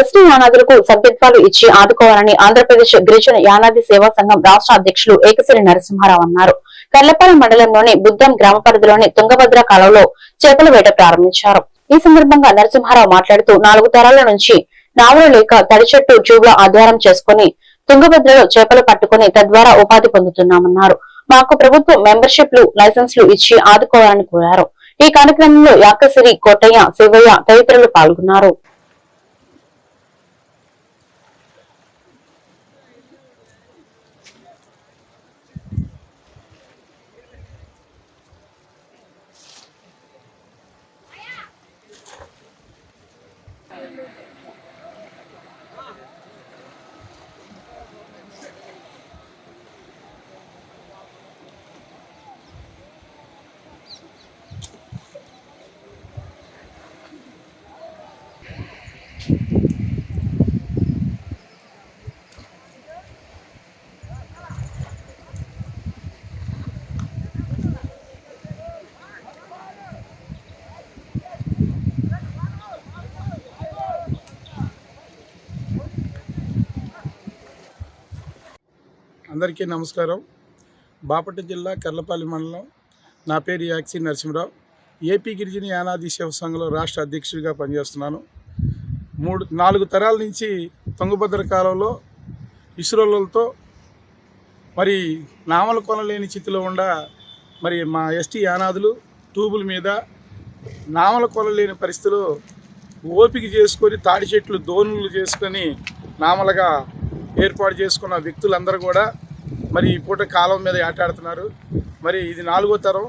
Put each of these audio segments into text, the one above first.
ST యానాదులకు సభ్యత్వాలు ఇచ్చి ఆదుకోవాలని ఆంధ్రప్రదేశ్ గిరిజన యానాది సేవా సంఘం రాష్ట్ర అధ్యక్షులు ఏకసిరి నరసింహారావు అన్నారు. కర్లపాలెం మండలంలోని బుద్ధం గ్రామ పరిధిలోని తుంగభద్ర కాలంలో చేపల వేట ప్రారంభించారు. ఈ సందర్భంగా నరసింహారావు మాట్లాడుతూ నాలుగు తరాల నుంచి నావలు లేక తడి చెట్టు ట్యూబ్ల ఆధారం చేసుకుని తుంగభద్రలో చేపలు పట్టుకుని తద్వారా ఉపాధి పొందుతున్నామన్నారు. మాకు ప్రభుత్వం మెంబర్షిప్లు లైసెన్స్లు ఇచ్చి ఆదుకోవాలని కోరారు. ఈ కార్యక్రమంలో యాకసిరి కోటయ్య శివయ్య తదితరులు పాల్గొన్నారు. అందరికీ నమస్కారం. బాపట్ల జిల్లా కర్లపల్లి మండలం. నా పేరు యాక్సి నరసింహరావు. ఏపీ గిరిజన యానాది శివ సంఘంలో రాష్ట్ర అధ్యక్షుడిగా పనిచేస్తున్నాను. మూడు నాలుగు తరాల నుంచి తుంగభద్ర కాలంలో ఇస్రోలతో మరి నామల కొనలేని స్థితిలో ఉండ మరి మా ఎస్టీ యానాదులు ట్యూబుల మీద నామల కొనలేని పరిస్థితిలో ఓపిక చేసుకొని తాడి చెట్లు దోణులు చేసుకొని నామలుగా ఏర్పాటు చేసుకున్న వ్యక్తులందరూ కూడా మరి ఈ పూట కాలం మీద ఆటాడుతున్నారు. మరి ఇది నాలుగో తరం.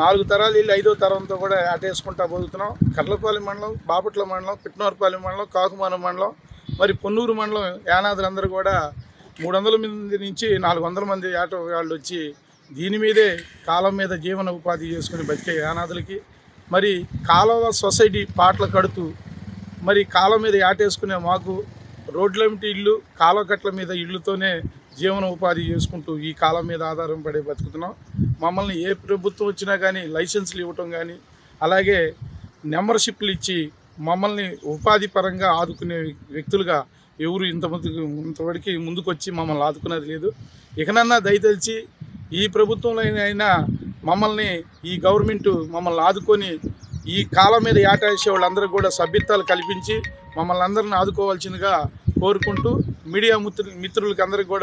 నాలుగు తరాలు వెళ్ళి ఐదో తరంతో కూడా ఆటేసుకుంటా పోతున్నాం. కర్లపాలెం మండలం బాపట్ల మండలం పిట్నూరుపాలెం మండలం కాకుమానం మండలం మరి పొన్నూరు మండలం యానాదులందరూ కూడా మూడు వందల మంది నుంచి నాలుగు వందల మంది ఆట వాళ్ళు వచ్చి దీని మీదే కాలం మీద జీవన ఉపాధి చేసుకుని బతికే యానాదులకి మరి కాలువ సొసైటీ పాటలు కడుతూ మరి కాలం మీద ఆటేసుకునే మాకు రోడ్ల ఇల్లు కాలువ కట్ల మీద ఇళ్ళుతోనే జీవన ఉపాధి చేసుకుంటూ ఈ కాలం మీద ఆధారం పడి బతుకుతున్నాం. మమ్మల్ని ఏ ప్రభుత్వం వచ్చినా కానీ లైసెన్స్లు ఇవ్వటం కానీ అలాగే మెంబర్షిప్లు ఇచ్చి మమ్మల్ని ఉపాధి పరంగా ఆదుకునే వ్యక్తులుగా ఎవరు ఇంతమందికి ఇంతవరకు ముందుకొచ్చి మమ్మల్ని ఆదుకునేది లేదు. ఇకనన్నా దయతలిచి ఈ ప్రభుత్వంలో అయినా మమ్మల్ని ఈ గవర్నమెంట్ మమ్మల్ని ఆదుకొని ఈ కాలం మీద ఏటాయించే వాళ్ళందరూ కూడా సభ్యత్వాలు కల్పించి మమ్మల్ని అందరిని ఆదుకోవాల్సిందిగా కోరుకుంటూ మీడియా మిత్రులు మిత్రులకి అందరికీ కూడా